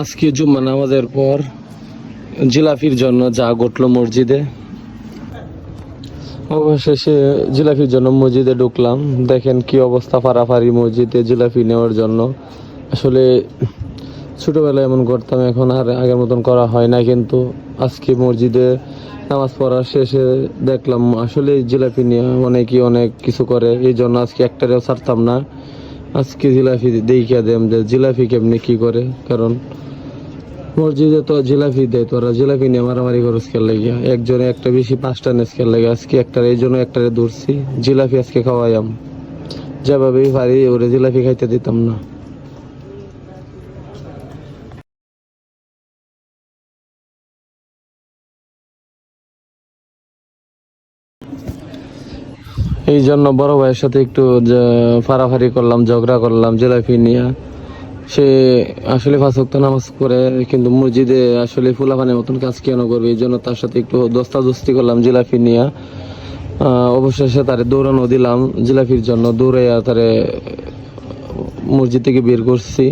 আজকে জুম্মা নামাজের পর জিলাপির জন্য যা ঘটলো মসজিদে, অবশেষে জিলাপির জন্য মসজিদে ঢুকলাম। দেখেন কি অবস্থা ফারাফারি মসজিদে জিলাফি নেওয়ার জন্য। আসলে ছোটবেলায় এমন করতাম, এখন আর আগের মতন করা হয় না, কিন্তু আজকে মসজিদে নামাজ পড়ার শেষে দেখলাম আসলে জিলাপি নিয়ে অনেকেই অনেক কিছু করে, এই জন্য আজকে একটারেও ছাড়তাম না। আজকে জিলাপি দেখিয়া দেম যে জিলাপি কেমনি কি করে, কারণ মসজিদে তো জিলাপি দেয় তোরা জিলাপি নিয়ে মারামারি করস খেল লাগিয়া, একজনে একটা বেশি পাঁচটা নেস খেল লাগে আজকে একটা এই জন্য একটারে দূরছি জিলাপি আজকে খাওয়াইয়াম। যেভাবেই পারি, ওরে জিলাপি খাইতে দিতাম না। এই জন্য বড় ভাইয়ের সাথে একটু ফাড়াফাড়ি করলাম, ঝগড়া করলাম জিলাপি নিয়ে। সে আসলে ফাঁসক্ত নামাজ করে কিন্তু মসজিদে আসলে ফুলাফানের মতন কাজ কেন করবে? এই জন্য তার সাথে একটু দস্তাদস্তি করলাম জিলাপি নিয়ে। অবশেষে তারে দৌড়ানো দিলাম। জিলাপির জন্য দৌড়াইয়া তারে মসজিদ থেকে বের করছি।